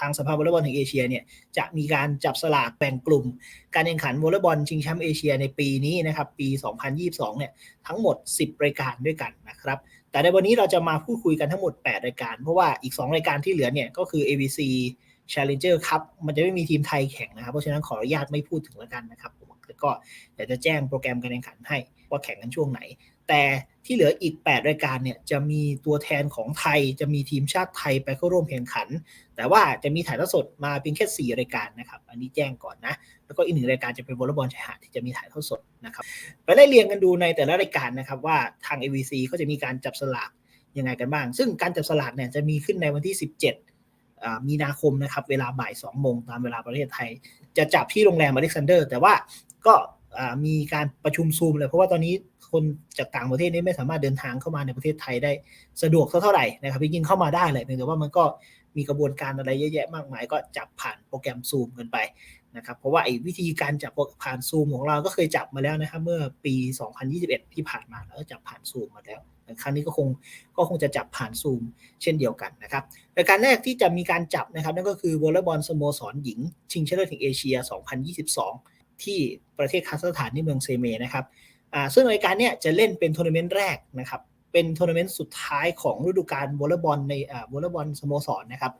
ทางสภาวอลเลย์บอลแห่งเอเชียเนี่ยจะมีการจับสลากแบ่งกลุ่ม การแข่งขันวอลเลย์บอลชิงแชมป์เอเชียในปีนี้นะครับปี 2022 เนี่ยทั้งหมด 10 รายการด้วยกันนะครับแต่ในวันนี้เราจะมาพูดคุยกันทั้งหมด 8 รายการ เพราะว่าอีก 2 รายการที่เหลือเนี่ยก็คือ ABC Challenger Cup มันจะไม่มีทีมไทยแข่งนะครับ เพราะฉะนั้นขออนุญาตไม่พูดถึงแล้วกันนะครับแล้วก็เดี๋ยวจะแจ้งโปรแกรมการแข่งขันให้ว่าแข่งกันช่วงไหน แต่ที่เหลืออีก 8 รายการเนี่ยจะมีตัวแทนของไทย จะมีทีมชาติไทยไปเข้าร่วมแข่งขัน แต่ว่าจะมีถ่ายทอดสดมาเพียงแค่ 4 รายการนะครับ อันนี้แจ้งก่อนนะ แล้วก็อีกหนึ่งรายการจะเป็นวอลเลย์บอลชายหาดที่จะมีถ่ายทอดสดนะครับ ไปไล่เรียงกันดูในแต่ละรายการนะครับว่าทาง AVC ก็จะมีการจับสลากยังไงกันบ้าง ซึ่งการจับสลากเนี่ยจะมีขึ้นในวันที่ 17 มีนาคมนะครับ เวลาบ่าย2โมงตามเวลาประเทศไทย จะจับที่โรงแรมอเล็กซานเดอร์ แต่ว่าก็มีการประชุมซูมเลยเพราะว่าตอนนี้ คนจากต่างประเทศนี่ไม่สามารถเดินทางเข้ามาในประเทศไทยได้สะดวกเท่าไหร่นะครับจริงๆเข้ามาได้แหละเพียงแต่ว่ามันก็มีกระบวนการอะไรเยอะแยะมากมาย ก็จับผ่านโปรแกรมซูมกันไปนะครับเพราะว่าไอ้วิธีการจับผ่านซูมของเราก็เคยจับมาแล้วนะครับเมื่อปี 2021 ที่ผ่านมาแล้วก็จับผ่านซูมมาแล้วครั้งนี้ก็คงก็คงจะจับผ่านซูมเช่นเดียวกันนะครับรายการแรกที่จะมีการจับนะครับนั่นก็คือวอลเลย์บอลสโมสรหญิง ชิงชนะเลิศแห่งเอเชีย 2022 ที่ประเทศคาซัคสถานที่เมืองเซเมนะครับ อ่าซึ่งรายการเนี้ยจะเล่นเป็นทัวร์นาเมนต์แรกนะครับ เป็นทัวร์นาเมนต์สุดท้ายของฤดูกาลวอลเลย์บอลในอ่าวอลเลย์บอลสโมสรนะครับ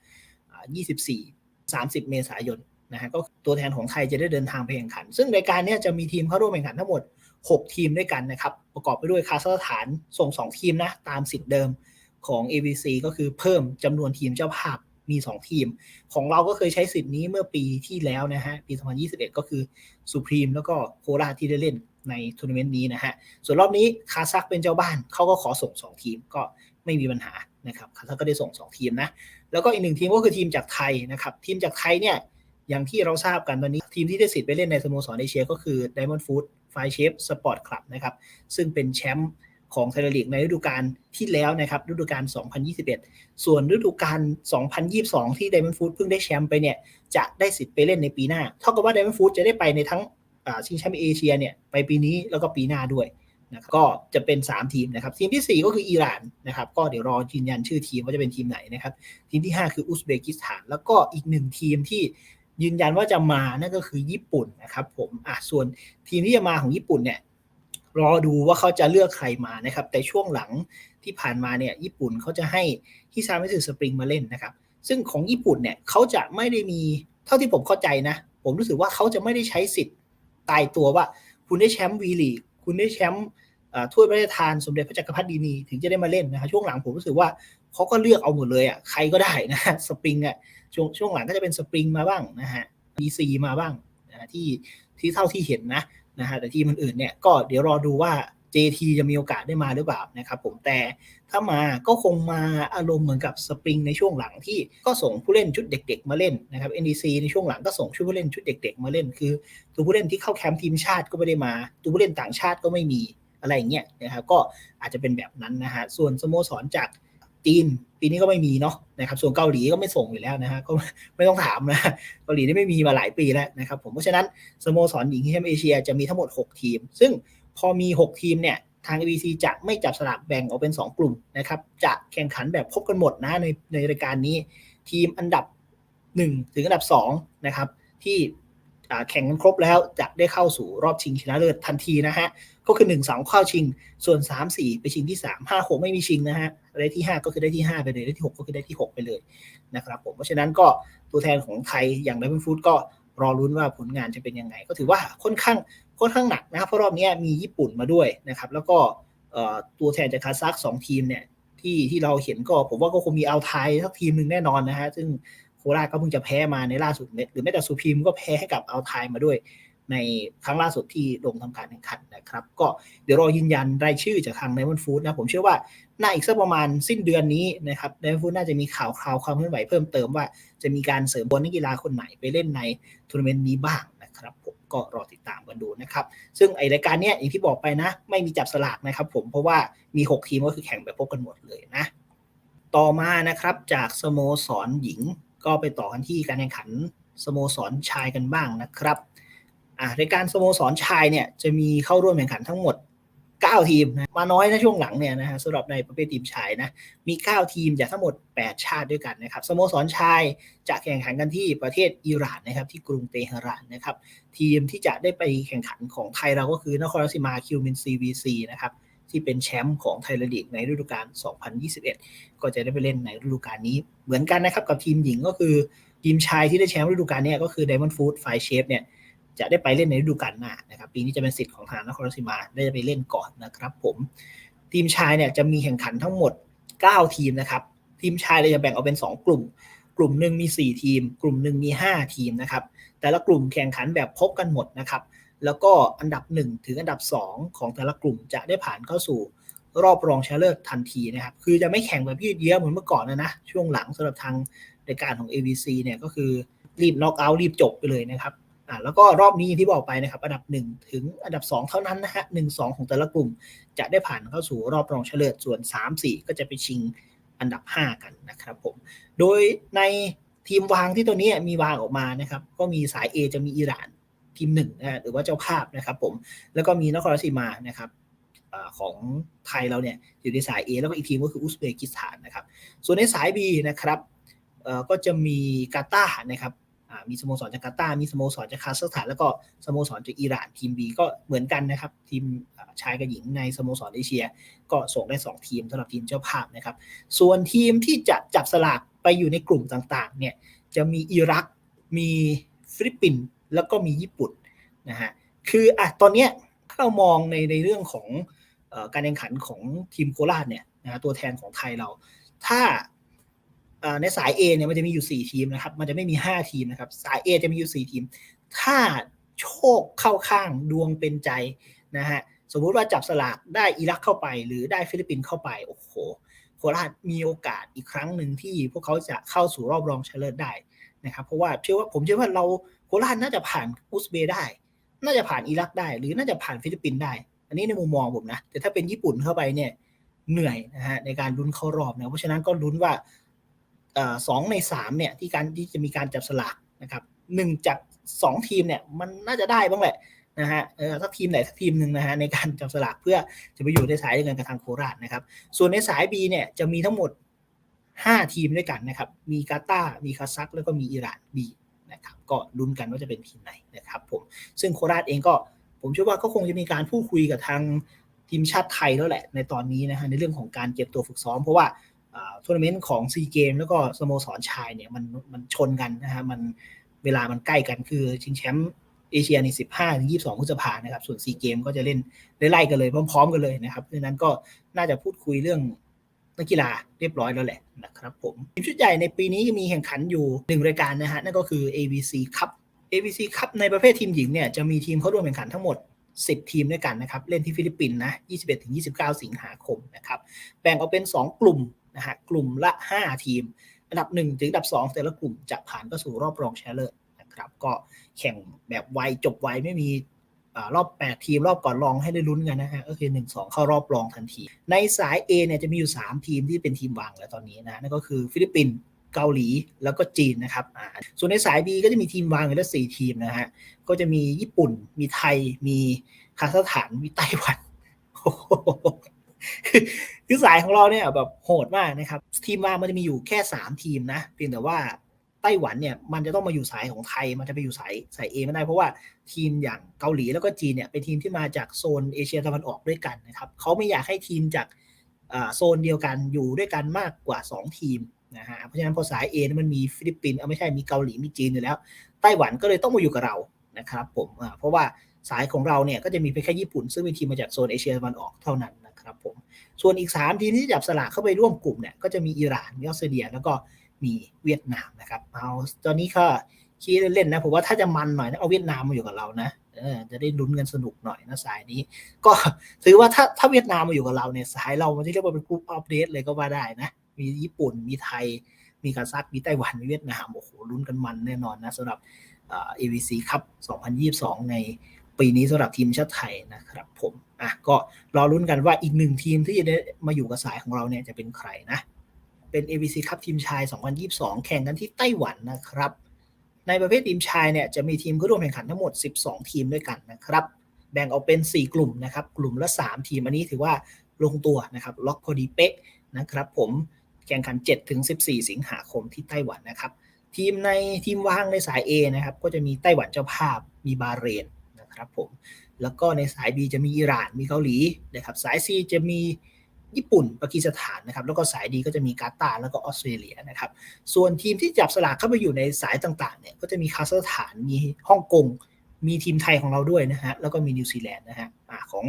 อ่า24 30 เมษายนนะฮะก็ตัวแทนของไทยจะได้เดินทางไปแข่งขัน ซึ่งรายการเนี้ยจะมีทีมเข้าร่วมแข่งขันทั้งหมด 6 ทีมด้วยกันนะครับ ประกอบไปด้วยคาซัคสถานส่ง 2 ทีมนะตามสิทธิ์เดิมของ ABC ก็คือเพิ่มจำนวนทีมเจ้าภาพมี 2 ทีม ของเราก็เคยใช้สิทธิ์นี้เมื่อปีที่แล้วนะฮะปี 2021 ก็คือสุพรีมแล้วก็โคราชที่ได้เล่น ในทัวร์นาเมนต์นี้นะฮะ ส่วนรอบนี้คาซัคเป็นเจ้าบ้านเขาก็ขอส่ง 2 ทีมก็ไม่มีปัญหานะครับคาซัคก็ได้ส่ง 2 ทีมนะ แล้วก็อีกหนึ่งทีมก็คือทีมจากไทยนะครับ ทีมจากไทยเนี่ยอย่างที่เราทราบกันตอนนี้ทีมที่ได้สิทธิ์ไปเล่นในสโมสรเอเชียก็คือ Diamond Food ไฟเชฟสปอร์ตคลับนะครับซึ่งเป็นแชมป์ของไทยลีกในฤดูกาลที่แล้วนะครับฤดูกาล 2021 ส่วนฤดูกาล 2022 ที่ Diamond Food เพิ่งได้แชมป์ไปเนี่ยจะได้สิทธิ์ไปเล่นในปีหน้า เท่ากับว่า Diamond Food จะได้ไปในทั้ง ชิงแชมป์เอเชียเนี่ยไปปีนี้แล้วก็ปีหน้าด้วยนะครับก็จะเป็น 3 ทีมนะครับ ทีมที่ 4 ก็คืออิหร่านนะครับ ก็เดี๋ยวรอยืนยันชื่อทีมว่าจะเป็นทีมไหนนะครับ ทีมที่ 5 คืออุซเบกิสถาน แล้วก็อีกหนึ่งทีมที่ยืนยันว่าจะมานั่นก็คือญี่ปุ่นนะครับผมอะส่วนทีมที่จะมาของญี่ปุ่นเนี่ยรอดูว่าเขาจะเลือกใครมานะครับ แต่ช่วงหลังที่ผ่านมาเนี่ยญี่ปุ่นเขาจะให้ฮิซามิสึสปริงมาเล่นนะครับ ซึ่งของญี่ปุ่นเนี่ยเขาจะไม่ได้มีเท่าที่ผมเข้าใจนะ ผมรู้สึกว่าเขาจะไม่ได้ใช้สิทธิ์ ตายตัวว่า คุณได้แชมป์วีลีคุณได้แชมป์ถ้วยพระราชทานสมเด็จพระจักรพรรดินีถึงจะได้มาเล่นนะครับช่วงหลังผมรู้สึกว่าเขาก็เลือกเอาหมดเลยอะใครก็ได้นะสปริงอะช่วงช่วงหลังก็จะเป็นสปริงมาบ้างนะฮะอีซีมาบ้างนะที่ที่เท่าที่เห็นนะนะฮะแต่ทีมอื่นๆเนี่ยก็เดี๋ยวรอดูว่า JT จะมีโอกาสได้มาหรือเปล่านะครับผมแต่ถ้ามาก็คงมาอารมณ์เหมือนกับสปริงในช่วงหลังที่ก็ส่งผู้เล่นชุดเด็ก ๆ มาเล่นนะครับ NDC ในช่วงหลังก็ส่งชุดผู้เล่นชุดเด็ก ๆ มาเล่นคือ ตัวผู้เล่นที่เข้าแคมป์ทีมชาติก็ไม่ได้มา ตัวผู้เล่นต่างชาติก็ไม่มีอะไรอย่างเงี้ยนะครับก็อาจจะเป็นแบบนั้นนะฮะส่วนสโมสรจากจีนปีนี้ก็ไม่มีเนาะนะครับส่วนเกาหลีก็ไม่ส่งอยู่แล้วนะฮะก็ไม่ต้องถามนะเกาหลีนี่ไม่มีมาหลายปีแล้วนะครับผมเพราะฉะนั้นสโมสรหญิงที่แชมป์เอเชียจะมีทั้งหมด 6 ทีม ซึ่ง พอมี 6 ทีมเนี่ยทาง ABC จะไม่จับสลากแบ่งออกเป็น 2 กลุ่มนะครับ จะแข่งขันแบบพบกันหมดนะในในรายการนี้ ทีมอันดับ 1 ถึงอันดับ2นะครับที่แข่งกันครบแล้วจะได้เข้าสู่รอบชิงชนะเลิศทันทีนะฮะ ก็คือ 1 2 เข้าชิง ส่วน 3 4 ไปชิงที่ 3 5 6 ไม่มีชิงนะฮะได้ที่ 5 ก็คือได้ที่ 5 ไปเลยได้ที่ 6 ก็คือได้ที่ 6 ไปเลยนะครับผมเพราะฉะนั้นก็ตัวแทนของไทยอย่างไดมอนฟูดก็รอรุ้นว่าผลงานจะเป็นยังไง ก็ถือว่าค่อนข้าง ค่อนข้างหนักนะครับเพราะรอบนี้มีญี่ปุ่นมาด้วยนะครับ แล้วก็ตัวแทนจากคาซักสองทีมเนี่ยที่ที่เราเห็นก็ผมว่าก็คงมีเอาไทยสักทีมหนึ่งแน่นอนนะฮะซึ่งโคราชก็เพิ่งจะแพ้มาในล่าสุดหรือแม้แต่สุพีมก็แพ้ให้กับเอาไทยมาด้วย ในครั้งล่าสุดที่ลงทำการแข่งขันนะครับ ก็เดี๋ยวรอยืนยันรายชื่อจากทางไดมอนฟู้ดนะผมเชื่อว่าน่าอีกสักประมาณสิ้นเดือนนี้นะครับไดมอนฟู้ดน่าจะมีข่าวคราวความเคลื่อนไหวเพิ่มเติมว่าจะมีการเสริมบอลนักกีฬาคนไหนไปเล่นในทัวร์นาเมนต์นี้บ้าง นะครับผมก็รอติดตามกันดูนะครับ ซึ่งไอรายการเนี้ยอย่างที่บอกไปนะ ไม่มีจับสลากนะครับผมเพราะว่ามี 6 ทีมก็คือแข่งแบบพบกันหมดเลยนะ ต่อมานะครับจากสโมสรหญิงก็ไปต่อกันที่การแข่งขันสโมสรชายกันบ้างนะครับอ่ารายการสโมสรชายเนี่ยจะมีเข้าร่วมแข่งขันทั้งหมด 9 ทีมนะมาน้อยนะช่วงหลังเนี่ยนะฮะสำหรับในประเภททีมชายนะมี 9 ทีมจากทั้งหมด 8 ชาติด้วยกันนะครับสโมสรชายจะแข่งขันกันที่ประเทศอิหร่านนะครับที่กรุงเตหะรานนะครับทีมที่จะได้ไปแข่งขันของไทยเราก็คือนครราชสีมาคิวมินซีวีซีนะครับที่เป็นแชมป์ของไทยลีกในฤดูกาล 2021 ก็จะได้ไปเล่นในฤดูกาลนี้เหมือนกันนะครับกับทีมหญิงก็คือทีมชายที่ได้แชมป์ฤดูกาลนี้ก็คือ Diamond Food Five Chef เนี่ย จะได้ไปเล่นในฤดูกาลหน้านะครับ ปีนี้จะเป็นสิทธิ์ของทางนครราชสีมาได้ไปเล่นก่อนนะครับ ผมทีมชายเนี่ยจะมีแข่งขันทั้งหมด 9 ทีมนะครับ ทีมชายเราจะแบ่งออกเป็น 2 กลุ่ม กลุ่มหนึ่งมี 4 ทีม กลุ่มหนึ่งมี 5 ทีมนะครับ แต่ละกลุ่มแข่งขันแบบพบกันหมดนะครับ แล้วก็อันดับ 1 ถึงอันดับ 2 ของแต่ละกลุ่มจะได้ผ่านเข้าสู่รอบรองชนะเลิศทันทีนะครับ คือจะไม่แข่งแบบยืดเยื้อเหมือนเมื่อก่อนนะนะ ช่วงหลังสำหรับทางรายการของ AVC เนี่ยก็คือรีบน็อกเอาท์รีบจบไปเลยนะครับ อ่าแล้วก็รอบนี้ที่บอกไปนะครับ อันดับ 1 ถึงอันดับ 2 เท่านั้นนะฮะหนึ่งสองของแต่ละกลุ่ม จะได้ผ่านเข้าสู่รอบรองชนะเลิศส่วน 3 4 ก็จะไปชิงอันดับ 5 กันนะครับผม โดยในทีมวางที่ตัวนี้มีวางออกมานะครับ ก็มีสาย A จะมีอิหร่านทีมหนึ่งนะหรือว่าเจ้าภาพนะครับผมแล้วก็มีนครราชสีมานะครับอของไทยเราเนี่ยอยู่ในสาย A แล้วก็อีกทีมก็คืออุซเบกิสถานนะครับ ส่วนในสาย B นะครับก็จะมีกาตาร์นะครับ มีสโมสรจากกาตามีสโมสรจากคาซัคสถาน แล้วก็สโมสรจากอิหร่านทีม B ก็เหมือนกันนะครับ ทีมชายกับหญิงในสโมสรเอเชีย ก็ส่งได้ 2 ทีมสำหรับทีมเจ้าภาพนะครับ ส่วนทีมที่จะจับสลากไปอยู่ในกลุ่มต่างๆ เนี่ย จะมีอิรัก มีฟิลิปปินส์ แล้วก็มีญี่ปุ่นนะฮะ คืออะตอนเนี้ยถ้าเรามองในในเรื่องของอการแข่งขันของทีมโคราชเนี่ยนะตัวแทนของไทยเรา ถ้า ในสาย A เนี่ยมันจะมีอยู่ 4 ทีมนะครับ มันจะไม่มี 5 ทีมนะครับ สาย A จะมีอยู่ 4 ทีม ถ้าโชคเข้าข้างดวงเป็นใจนะฮะ สมมุติว่าจับสลากได้อิรักเข้าไป หรือได้ฟิลิปปินส์เข้าไป โอ้โห โคราชมีโอกาสอีกครั้งหนึ่งที่พวกเขาจะเข้าสู่รอบรองชนะเลิศได้นะครับ เพราะว่าเชื่อว่าผมเชื่อว่าเราโคราชน่าจะผ่านอุซเบย์ได้ น่าจะผ่านอิรักได้ หรือน่าจะผ่านฟิลิปปินส์ได้ อันนี้ในมุมมองผมนะ แต่ถ้าเป็นญี่ปุ่นเข้าไปเนี่ยเหนื่อยนะฮะในการลุ้นเข้ารอบนะ เพราะฉะนั้นก็ลุ้นว่า สองในสามเนี่ยที่การที่จะมีการจับสลากนะครับหนึ่งจากสองทีมเนี่ยมันน่าจะได้บ้างแหละนะฮะเออถ้าทีมไหนสักทีมหนึ่งนะฮะในการจับสลากเพื่อจะไปอยู่ในสายเดียวกันกับทางโคราชนะครับ ส่วนในสาย B เนี่ยจะมีทั้งหมด 5 ทีมด้วยกันนะครับ มีกาตาร์มีคาซัคแล้วก็มีอิหร่าน B นะครับก็ลุ้นกันว่าจะเป็นทีมไหนนะครับผมซึ่งโคราชเองก็ผมเชื่อว่าก็คงจะมีการพูดคุยกับทางทีมชาติไทยแล้วแหละในตอนนี้นะฮะในเรื่องของการเก็บตัวฝึกซ้อม เพราะว่า ทัวร์นาเมนต์ของซีเกมแล้วก็สโมสรชายเนี่ยมันมันชนกันนะฮะมันเวลามันใกล้กันคือชิงแชมป์เอเชียใน 15ถึง22พฤษภานะครับ ส่วนซีเกมก็จะเล่นไล่ๆกันเลยพร้อม ๆ กันเลยนะครับดังนั้นก็น่าจะพูดคุยเรื่องนักกีฬาเรียบร้อยแล้วแหละนะครับผมทีมชุดใหญ่ในปีนี้มีแข่งขันอยู่หนึ่งรายการนะฮะ นั่นก็คือ ABC Cup ABC Cup ในประเภททีมหญิงเนี่ยจะมีทีมเข้าร่วมแข่งขันทั้งหมด 10 ทีมด้วยกันนะครับ เล่นที่ฟิลิปปินส์นะ 21-29 สิงหาคมนะครับ แบ่งออกเป็น 2 กลุ่ม นะฮะกลุ่มละ 5 ทีม อันดับ 1 ถึงอันดับ 2 แต่ละกลุ่มจะผ่านเข้าสู่รอบรองชนะเลิศนะครับก็แข่งแบบไวจบไวไม่มีรอบ 8 ทีมรอบก่อนรองให้ได้ลุ้นกันนะฮะก็คือ 1 2 เข้ารอบรองทันที ในสาย A เนี่ยจะมีอยู่ 3 ทีมที่เป็นทีมวางแล้วตอนนี้นะนั่นก็คือฟิลิปปินส์เกาหลีแล้วก็จีนนะครับส่วนในสาย B ก็จะมีทีมวางอยู่แล้ว4ทีมนะฮะก็จะมีญี่ปุ่น มีไทยมีคาซัคสถานมีไต้หวัน คือสายของเราเนี่ยแบบโหดมากนะครับ ทีมว่ามันจะมีอยู่แค่ 3 ทีมนะ เพียงแต่ว่าไต้หวันเนี่ยมันจะต้องมาอยู่สายของไทย มันจะไปอยู่สายสายเอไม่ได้ เพราะว่าทีมอย่างเกาหลีแล้วก็จีนเนี่ยเป็นทีมที่มาจากโซนเอเชียตะวันออกด้วยกันนะครับเขาไม่อยากให้ทีมจากโซนเดียวกันอยู่ด้วยกันมากกว่า 2 ทีมนะฮะเพราะฉะนั้นพอสายเอมันมีฟิลิปปินส์ไม่ใช่มีเกาหลีมีจีนอยู่แล้ว ไต้หวันก็เลยต้องมาอยู่กับเรานะครับผมเพราะว่าสายของเราเนี่ยก็จะมีเพียงแค่ญี่ปุ่น ซึ่งเป็นทีมมาจากโซนเอเชียตะวันออกเท่านั้น นะครับผมส่วนอีก 3 ทีมที่จับสลากเข้าไปร่วมกลุ่มเนี่ยก็จะมีอิหร่านมีออสเตรเลียแล้วก็มีเวียดนามนะครับเอาตอนนี้ก็คิดเล่นๆนะผมว่าถ้าจะมันหน่อยนะเอาเวียดนามมาอยู่กับเรานะเออจะได้ลุ้นกันสนุกหน่อยนะสายนี้ ก็ถือว่าถ้าถ้าเวียดนามมาอยู่กับเราเนี่ยสายเรามันที่เรียกว่าเป็นกรุ๊ปอัปเดตเลยก็ว่าได้นะมีญี่ปุ่นมีไทย มีคาซัคมีไต้หวันมีเวียดนามโอ้โหลุ้นกันมันแน่นอนนะสำหรับเอวีซีคัพ2022 ใน ปีนี้สำหรับทีมชาติไทยนะครับผมอะก็รอลุ้นกันว่าอีกหนึ่งทีมที่จะได้มาอยู่กับสายของเราเนี่ยจะเป็นใครนะเป็น ABC คัพทีมชาย 2022 แข่งกันที่ไต้หวันนะครับ ในประเภททีมชายเนี่ยจะมีทีมเข้าร่วมแข่งขันทั้งหมด 12 ทีมด้วยกันนะครับ แบ่งออกเป็น 4 กลุ่มนะครับ กลุ่มละ 3 ทีมอันนี้ถือว่าลงตัวนะครับ ล็อกพอดีเป๊ะนะครับผมแข่งขัน7ถึง14 สิงหาคมที่ไต้หวันนะครับ ทีมในทีมว่างในสาย A นะครับ ก็จะมีไต้หวันเจ้าภาพ มีบาเรน นะครับผมแล้วก็ในสาย B จะมีอิหร่านมีเกาหลีนะครับสาย C จะมีญี่ปุ่นปากีสถานนะครับแล้วก็สายดีก็จะมีกาตาร์แล้วก็ออสเตรเลียนะครับส่วนทีมที่จับสลากเข้าไปอยู่ในสายต่างๆเนี่ยก็จะมีคาซัคสถานมีฮ่องกงมีทีมไทยของเราด้วยนะฮะแล้วก็มีนิวซีแลนด์นะฮะอ่าของ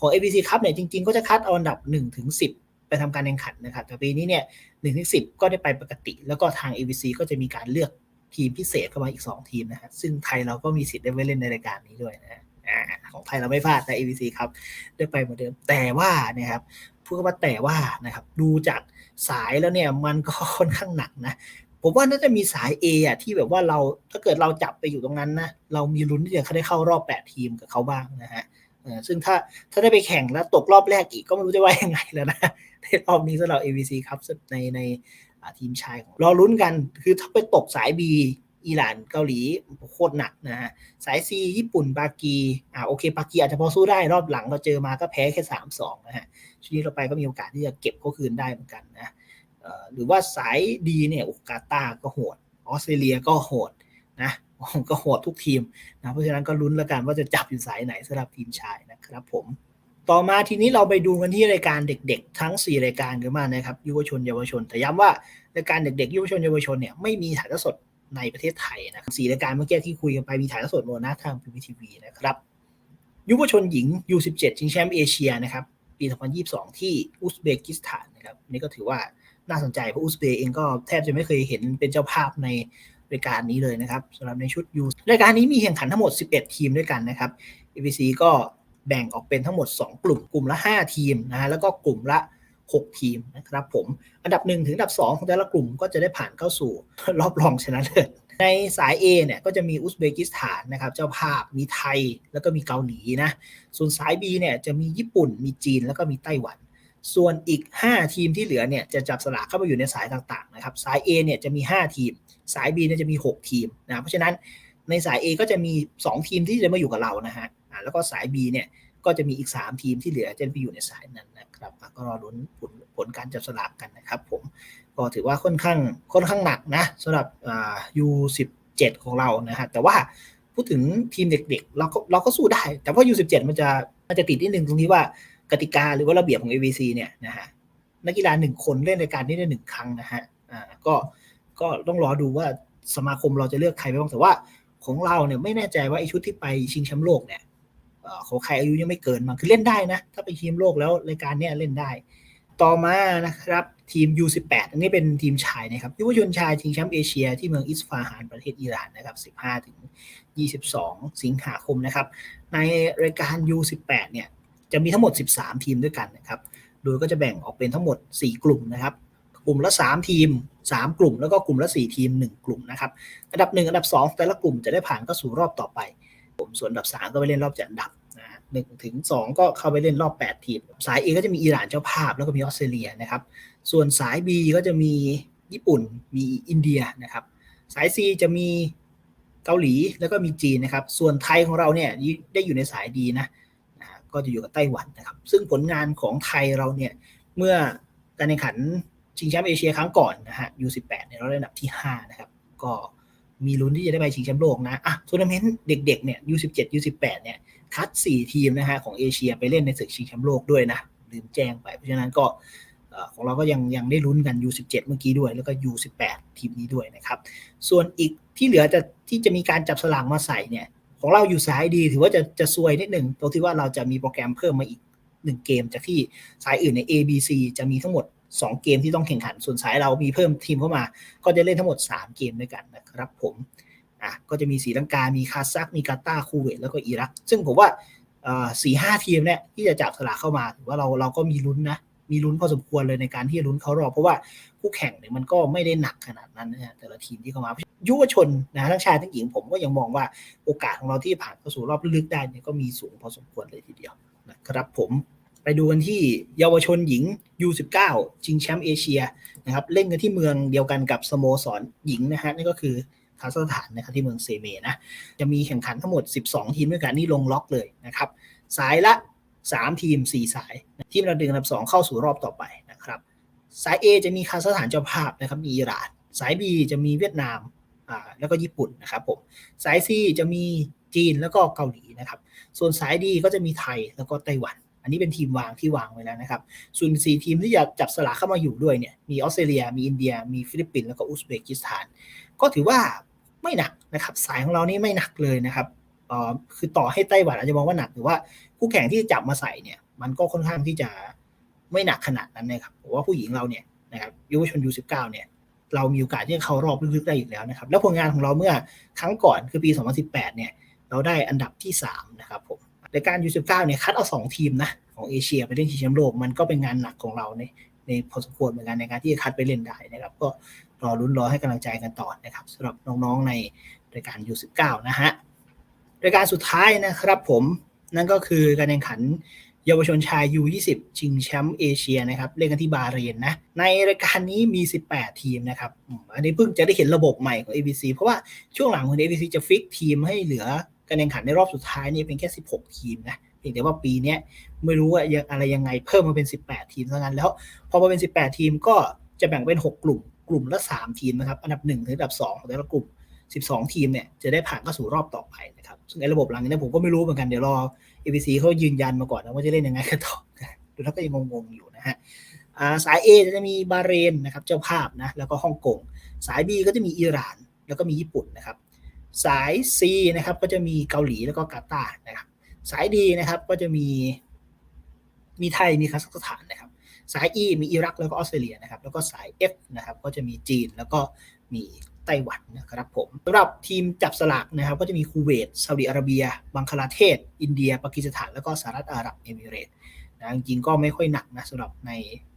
ของ ABC ครับเนี่ยจริงๆ ก็จะคัดเอาอันดับ1ถึง10 ไปทำการแข่งขันนะครับแต่ปีนี้เนี่ย1ถึง10ก็ได้ไปปกติ แล้วก็ทาง ABC ก็จะมีการเลือก ทีมพิเศษเข้ามาอีก 2 ทีมนะฮะซึ่งไทยเราก็มีสิทธิ์ได้ไปเล่นในรายการนี้ด้วยนะของไทยเราไม่พลาดใน ABC ครับได้ไปเหมือนเดิม แต่ว่านะครับพูดว่าแต่ว่านะครับดูจากสายแล้วเนี่ยมันก็ค่อนข้างหนักนะผมว่าน่าจะมีสาย A อะที่แบบว่าเราถ้าเกิดเราจับไปอยู่ตรงนั้นนะเรามีลุ้นที่จะได้เข้ารอบ 8 ทีมกับเขาบ้างนะฮะซึ่งถ้าถ้าได้ไปแข่งแล้วตกรอบแรกอีกก็ไม่รู้จะว่ายังไงแล้วนะในรอบนี้สำหรับ ABC ครับในใน ทีมชายของรอลุ้นกัน คือถ้าไปตกสาย B อิหร่านเกาหลีโคตรหนักนะฮะสาย C ญี่ปุ่นปากีอ่าโอเคปากีอาจจะพอสู้ได้รอบหลังเราเจอมาก็แพ้แค่สามสองนะฮะชุดนี้เราไปก็มีโอกาสที่จะเก็บเขาคืนได้เหมือนกันนะหรือว่าสายดีเนี่ยโอกาตาร์ก็โหดออสเตรเลียก็โหดนะก็โหดทุกทีมนะเพราะฉะนั้นก็ลุ้นแล้วกันว่าจะจับอยู่สายไหนสำหรับทีมชายนะครับผม ต่อมาทีนี้เราไปดูกันที่รายการเด็กๆ ทั้ง 4 รายการกันมานะครับยุวชนเยาวชน แต่ย้ำว่ารายการเด็กๆยุวชนเยาวชนเนี่ยไม่มีถ่ายทอดสดในประเทศไทยนะครับสี่รายการเมื่อกี้ที่คุยกันไปมีถ่ายทอดสดโมนะทางพีพีทีวีนะครับยุวชนหญิง U17 ชิงแชมป์เอเชียนะครับปี 2022 ที่อุซเบกิสถานนะครับนี่ก็ถือว่าน่าสนใจเพราะอุซเบกเองก็แทบจะไม่เคยเห็นเป็นเจ้าภาพในรายการนี้เลยนะครับสำหรับในชุด U รายการนี้มีแข่งขันทั้งหมด 11 ทีมด้วยกันนะครับ ABC ก็ แบ่งออกเป็นทั้งหมด 2 กลุ่มกลุ่มละ 5 ทีมนะฮะแล้วก็กลุ่มละ 6 ทีมนะครับผมอันดับ 1 ถึงอันดับ 2 ของแต่ละกลุ่มก็จะได้ผ่านเข้าสู่รอบรองชนะเลิศในสาย A เนี่ยก็จะมีอุซเบกิสถานนะครับเจ้าภาพมีไทยแล้วก็มีเกาหลีนะส่วนสาย B เนี่ยจะมีญี่ปุ่นมีจีนแล้วก็มีไต้หวัน ส่วนอีก 5 ทีมที่เหลือเนี่ยจะจับสลากเข้ามาอยู่ในสายต่างๆนะครับสาย A เนี่ยจะมี 5 ทีม สาย B เนี่ยจะมี 6 ทีมนะเพราะฉะนั้นในสาย A ก็จะมี 2 ทีมที่จะมาอยู่กับเรานะฮะ แล้วก็สาย B เนี่ยก็จะมีอีก 3 ทีมที่เหลือจะไปอยู่ในสายนั้นนะครับก็รอลุ้นผลผลการจับสลากกันนะครับผมก็ถือว่าค่อนข้างค่อนข้างหนักนะสำหรับอ่า U17 ของเรานะฮะแต่ว่าพูดถึงทีมเด็กๆ เราก็เราก็สู้ได้ แต่ว่า U17 มันจะมันจะติดนิดนึงตรงที่ว่ากติกาหรือว่าระเบียบของ AVC เนี่ยนะฮะนักกีฬาหนึ่งคนเล่นรายการนี้ได้หนึ่งครั้งนะฮะอ่าก็ก็ต้องรอดูว่าสมาคมเราจะเลือกใครไปบ้างแต่ว่าของเราเนี่ยไม่แน่ใจว่าไอชุดที่ไปชิงแชมป์โลกเนี่ย ของใครอายุยังไม่เกินมาคือเล่นได้นะ ถ้าไปชิงโลกแล้วรายการเนี้ยเล่นได้ ต่อมานะครับทีม U18 อันนี้เป็นทีมชายนะครับยุวชนชายชิงแชมป์เอเชียที่เมืองอิสฟาฮานประเทศอิหร่านนะครับ 15 ถึง 22 สิงหาคมนะครับ ในรายการ U18 เนี่ยจะมีทั้งหมด 13 ทีมด้วยกันนะครับ โดยก็จะแบ่งออกเป็นทั้งหมด 4 กลุ่มนะครับ กลุ่มละ 3 ทีม 3 กลุ่ม แล้วก็กลุ่มละ 4 ทีม 1 กลุ่มนะครับ อันดับ 1 อันดับ 2 แต่ละกลุ่มจะได้ผ่านเข้าสู่รอบต่อไป ผมส่วนอันดับ3ก็ไปเล่นรอบจัดอันดับนะหนึ่งถึง2ก็เข้าไปเล่นรอบ8ทีม สาย A ก็จะมีอิหร่านเจ้าภาพแล้วก็มีออสเตรเลียนะครับ ส่วนสาย B ก็จะมีญี่ปุ่นมีอินเดียนะครับ สาย C จะมีเกาหลีแล้วก็มีจีนนะครับ ส่วนไทยของเราเนี่ยได้อยู่ในสายดีนะนะฮะก็จะอยู่กับไต้หวันนะครับ ซึ่งผลงานของไทยเราเนี่ยเมื่อการแข่งขันชิงแชมป์เอเชียครั้งก่อนนะฮะ U18 เนี่ยเราได้อันดับที่ 5 นะครับ ก็ มีลุ้นที่จะได้ไปชิงแชมป์โลกนะอะทัวร์นาเมนต์เด็กๆเนี่ย U17 U18 เนี่ยคัด 4 ทีมนะฮะของเอเชียไปเล่นในศึกชิงแชมป์โลกด้วยนะลืมแจ้งไป เพราะฉะนั้นก็ของเราก็ยังยังได้ลุ้นกัน U17 เมื่อกี้ด้วย แล้วก็ U18 ทีมนี้ด้วยนะครับ ส่วนอีกที่เหลือจะที่จะมีการจับสลากมาใส่เนี่ยของเราอยู่สายดีถือว่าจะจะซวยนิดหนึ่งตรงที่ว่าเราจะมีโปรแกรมเพิ่มมาอีกหนึ่งเกมจากที่สายอื่นใน A B C จะมีทั้งหมด 2 เกมที่ต้องแข่งขัน ส่วนสายเรามีเพิ่มทีมเข้ามา ก็จะเล่นทั้งหมด 3 เกมด้วยกันนะครับผมอะก็จะมีสีลังกา มีคาซักมีกาตาร์คูเวตแล้วก็อิรัก ซึ่งผมว่าสี่ห้าทีมเนี่ยที่จะจับสลากเข้ามาถือว่าเราเราก็มีลุ้นนะ มีลุ้นพอสมควรเลยในการที่จะลุ้นเขารอบเพราะว่าคู่แข่งเนี่ยมันก็ไม่ได้หนักขนาดนั้นนะฮะแต่ละทีมที่เข้ามายุวชนนะทั้งชายทั้งหญิงผมก็ยังมองว่าโอกาสของเราที่ผ่านเข้าสู่รอบลึกได้เนี่ยก็มีสูงพอสมควรเลยทีเดียวนะครับผม ไปดูกันที่เยาวชนหญิง U19 ชิงแชมป์เอเชียนะครับเล่นกันที่เมืองเดียวกันกับสโมสรหญิงนะฮะนั่นก็คือคาซัคสถานนะครับที่เมืองเซเมนะจะมีแข่งขันทั้งหมด 12 ทีมด้วยกันนี่ลงล็อกเลยนะครับสายละ 3 ทีม 4 สาย ทีมเราดึงอันดับ 2 เข้าสู่รอบต่อไปนะครับสาย A จะมีคาซัคสถานเจ้าภาพนะครับมีอิหร่านสาย B จะมีเวียดนามอ่าแล้วก็ญี่ปุ่นนะครับผมสาย C จะมีจีนแล้วก็เกาหลีนะครับส่วนสาย D ก็จะมีไทยแล้วก็ไต้หวัน อันนี้เป็นทีมวางที่วางไว้แล้วนะครับ ส่วน4ทีมที่จะจับสลากเข้ามาอยู่ด้วยเนี่ย มีออสเตรเลีย มีอินเดีย มีฟิลิปปินส์ แล้วก็อุซเบกิสถาน ก็ถือว่าไม่หนักนะครับ สายของเรานี่ไม่หนักเลยนะครับเอ่อคือต่อให้ไต้หวันอาจจะมองว่าหนักหรือว่าคู่แข่งที่จับมาใส่เนี่ย มันก็ค่อนข้างที่จะไม่หนักขนาดนั้นนะครับผมว่าผู้หญิงเราเนี่ยนะครับยุวชนยูสิบเก้าเนี่ย เรามีโอกาสที่จะเข้ารอบลึกๆได้อีกแล้วนะครับ แล้วผลงานของเราเมื่อครั้งก่อนคือปี 2018 เนี่ย เราได้อันดับที่3นะครับผม รายการ U19 เนี่ยคัดเอา2ทีมนะของเอเชียไปเล่นชิงแชมป์โลกมันก็เป็นงานหนักของเราในในพอสมควรเหมือนกันในการที่จะคัดไปเล่นได้นะครับ ก็รอลุ้นรอให้กำลังใจกันต่อนะครับสำหรับน้องๆในรายการ U19 นะฮะรายการสุดท้ายนะครับผมนั่นก็คือการแข่งขันเยาวชนชาย U20 ชิงแชมป์เอเชียนะครับเล่นกันที่บาห์เรนนะในรายการนี้มี 18 ทีมนะครับอันนี้เพิ่งจะได้เห็นระบบใหม่ของ ABC เพราะว่าช่วงหลังของ ABC จะฟิกทีมให้เหลือ การแข่งขันในรอบสุดท้ายนี่เป็นแค่ 16 ทีมนะเพียงแต่ว่าปีนี้ไม่รู้ว่ายังอะไรยังไงเพิ่มมาเป็น 18 ทีมเท่านั้นแล้ว พอมาเป็น 18 ทีมก็จะแบ่งเป็น 6 กลุ่ม กลุ่มละ 3 ทีมนะครับ อันดับ 1 ถึงอันดับ 2 ของแต่ละกลุ่ม 12 ทีมเนี่ยจะได้ผ่านเข้าสู่รอบต่อไปนะครับ ซึ่งไอ้ระบบหลังนี้ผมก็ไม่รู้เหมือนกันเดี๋ยวรอ ABC เขายืนยันมาก่อนนะว่าจะเล่นยังไงกันต่อดูแล้วก็ยังงงๆอยู่นะฮะสาย A จะมีบาเรนนะครับเจ้าภาพนะแล้วก็ฮ่องกงสาย B ก็จะมีอิหร่าน แล้วก็มีญี่ปุ่นนะครับ สาย C นะครับก็จะมีเกาหลีแล้วก็กาตาร์นะครับ สาย D นะครับก็จะมีมีไทยมีคาซัคสถานนะครับ สาย E มีอิรักแล้วก็ออสเตรเลียนะครับ แล้วก็สาย F นะครับก็จะมีจีนแล้วก็มีไต้หวันนะครับผมสำหรับทีมจับสลากนะครับ ก็จะมีคูเวตซาอุดิอาระเบีย บังคลาเทศ อินเดีย ปากีสถาน แล้วก็สหรัฐอาหรับเอมิเรตส์นะจริงๆก็ไม่ค่อยหนักนะสำหรับใน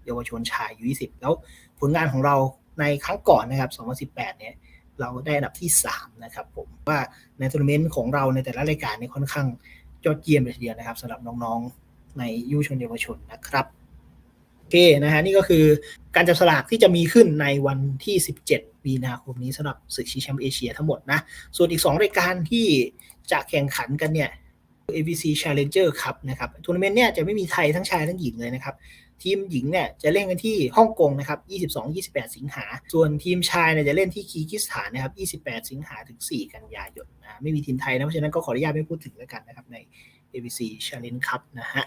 เยาวชนชายยู20 แล้วผลงานของเราในครั้งก่อนนะครับ 2018 เนี่ย เราได้อันดับที่ 3 นะครับผมว่าในทัวร์นาเมนต์ของเราในแต่ละรายการนี่ค่อนข้างยอดเยี่ยมเลยทีเดียวนะครับสำหรับน้องๆในยุชนเยาวชนนะครับโอเคนะฮะนี่ก็คือการจับสลากที่จะมีขึ้นในวันที่ 17 มีนาคมนี้สำหรับศึกชิงแชมป์เอเชียทั้งหมดนะส่วนอีก 2 รายการที่จะแข่งขันกันเนี่ย ABC Challenger ครับนะครับทัวร์นาเมนต์เนี่ยจะไม่มีไทยทั้งชายทั้งหญิงเลยนะครับ ทีมหญิงเนี่ยจะเล่นกันที่ฮ่องกงนะครับ 22-28 สิงหา ส่วนทีมชายเนี่ยจะเล่นที่คีร์กิสถานนะครับ 28 สิงหาถึง 4 กันยายนนะ ไม่มีทีมไทยนะ เพราะฉะนั้นก็ขออนุญาตไม่พูดถึงแล้วกันนะครับใน ABC Challenge Cup นะฮะ